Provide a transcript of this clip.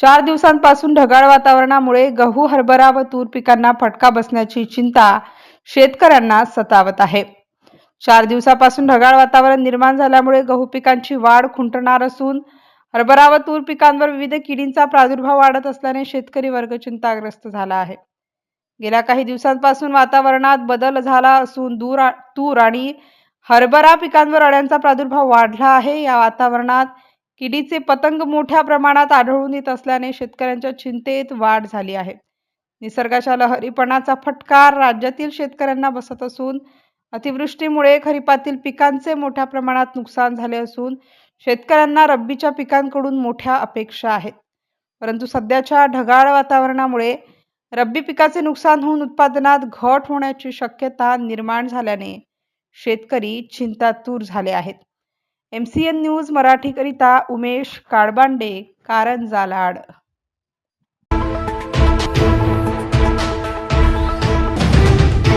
चार दिवसांपासून ढगाळ वातावरणामुळे गहू हरभरा व तूर पिकांना फटका बसण्याची चिंता शेतकऱ्यांना सतावत आहे. चार दिवसापासून ढगाळ वातावरण निर्माण झाल्यामुळे गहू पिकांची वाढ खुंटणार असून हरभरा व तूर पिकांवर विविध किडींचा प्रादुर्भाव वाढत असल्याने शेतकरी वर्ग चिंताग्रस्त झाला आहे. गेल्या काही दिवसांपासून वातावरणात बदल झाला असून दूर तूर आणि हरभरा पिकांवर अळ्यांचा प्रादुर्भाव वाढला आहे. या वातावरणात किडीचे पतंग मोठ्या प्रमाणात आढळून येत असल्याने शेतकऱ्यांच्या चिंतेत वाढ झाली आहे. निसर्गाच्या लहरीपणाचा फटकार राज्यातील शेतकऱ्यांना बसत असून अतिवृष्टीमुळे खरीपातील पिकांचे मोठ्या प्रमाणात नुकसान झाले असून शेतकऱ्यांना रब्बीच्या पिकांकडून मोठ्या अपेक्षा आहेत. परंतु सध्याच्या ढगाळ वातावरणामुळे रब्बी पिकाचे नुकसान होऊन उत्पादनात घट होण्याची शक्यता निर्माण झाल्याने शेतकरी चिंतातूर झाले आहेत. एम सी एन न्यूज मराठीकरिता उमेश काळबांडे कारंजा लाड